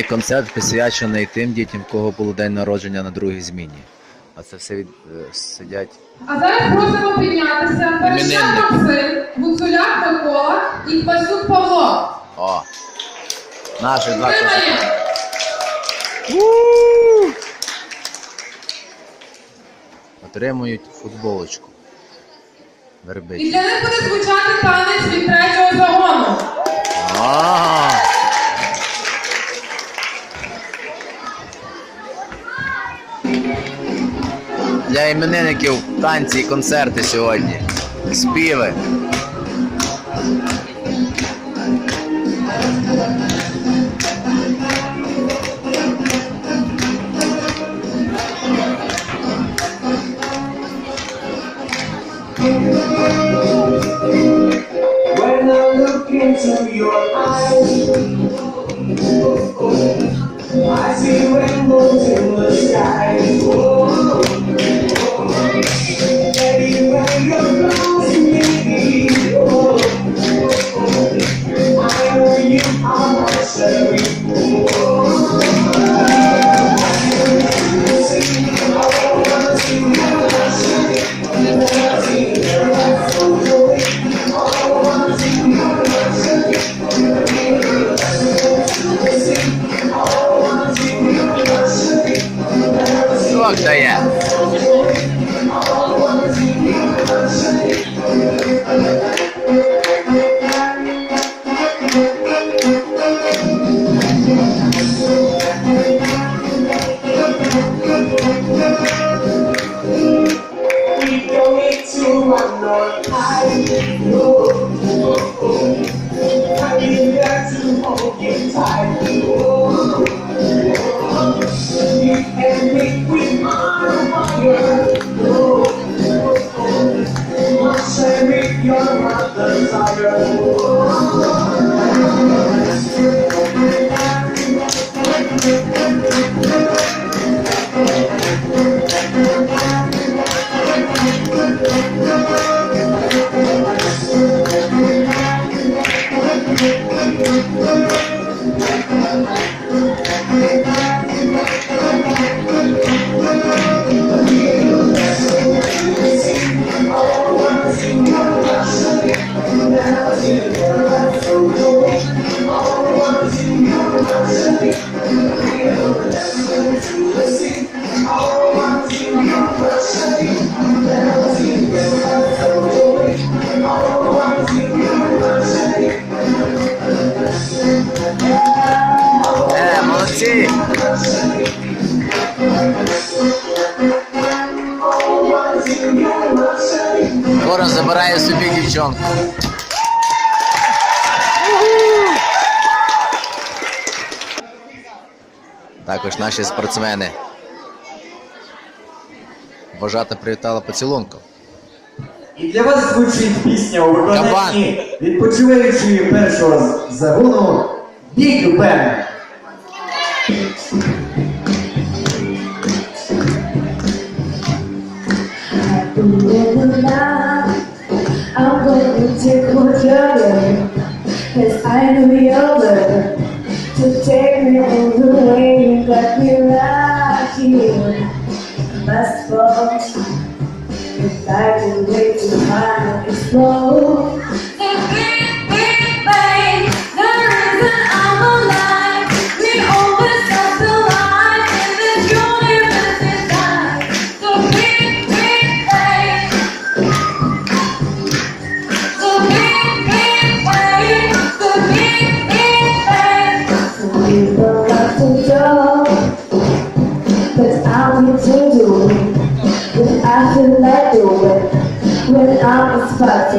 Сьогодні концерт присвячений тим дітям, кого було день народження на другій зміні. А це все від е, сидять. А зараз просимо піднятися. Переща Максим, Гуцуляк Микола і Пасюк Павло. О! Наші два Отримують футболочку. Вербить. І для них буде звучати танець від третього загону. для іменинників танці і концерти сьогодні. Співи. Senhor. Також наші спортсмени. Вважата привітала поцілунку. І для вас звучить пісня у виконанні відпочиваючої першого загону «Бік Бен». I'm gonna take my time, cause I know you're there. So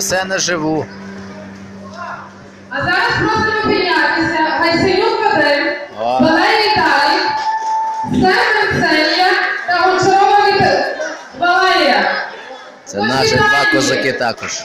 все не живу. А зараз просимо піднятися. Гайсенюк Вадим, Валерій Тарік, Семен Ксенія та Гончарова Валерія. Це наші два козаки також.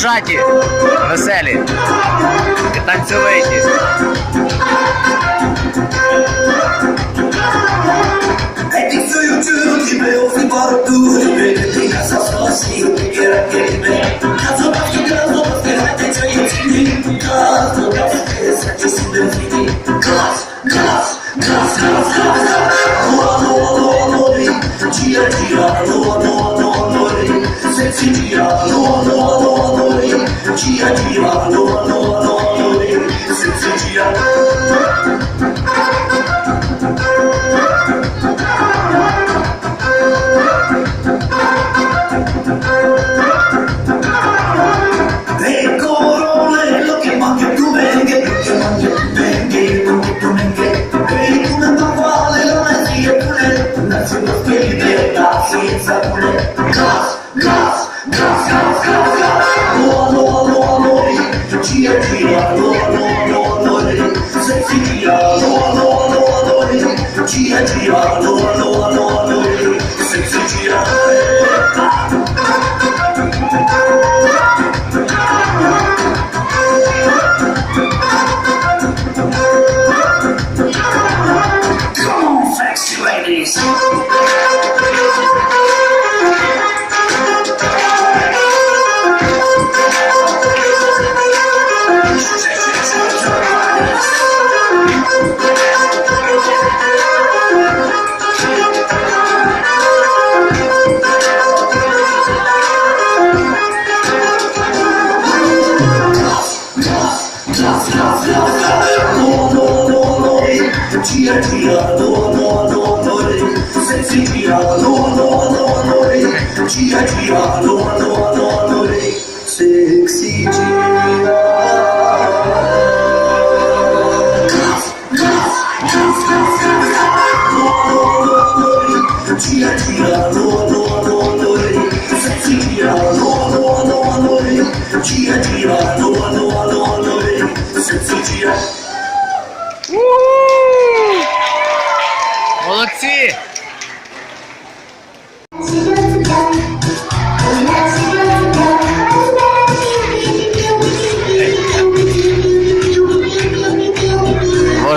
вожаті, веселі, танцювиті.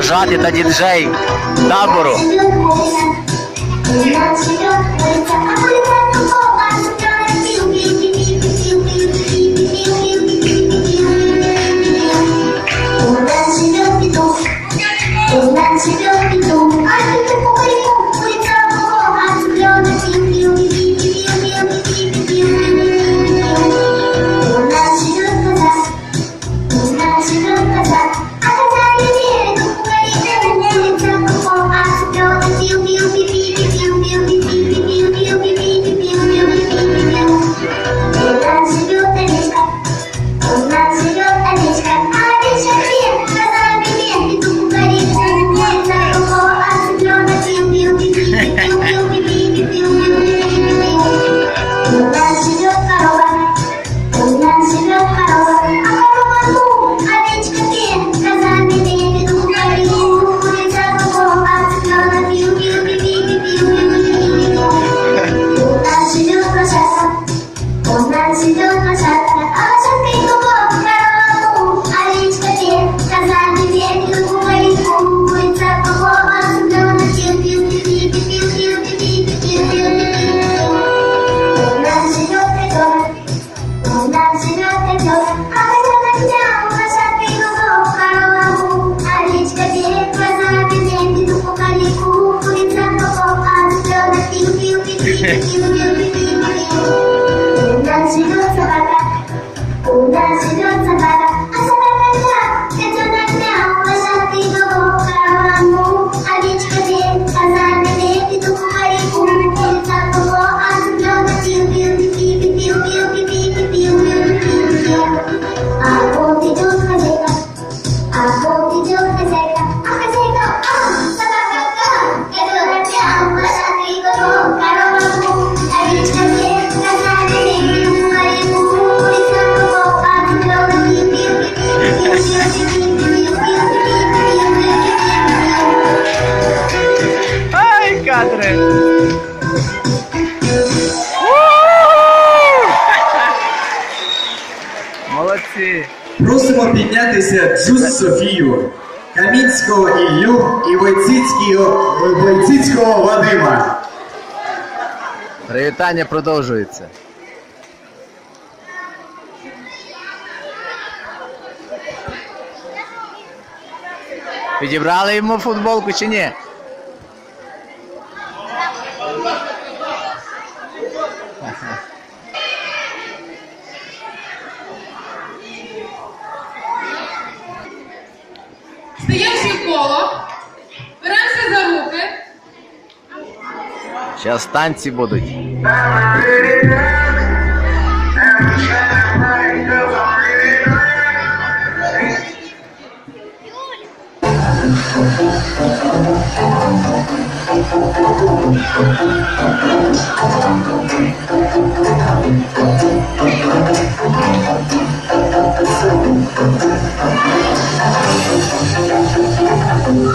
вожатий та діджей табору. Просимо піднятися Джус Софію, Камінського Іллю і Войціцького, Войціцького Вадима. Привітання продовжується. Підібрали йому футболку чи ні? Стаємо всі коло, беремося за руки. Зараз танці будуть.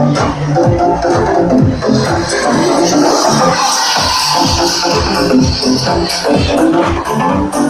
Thank you.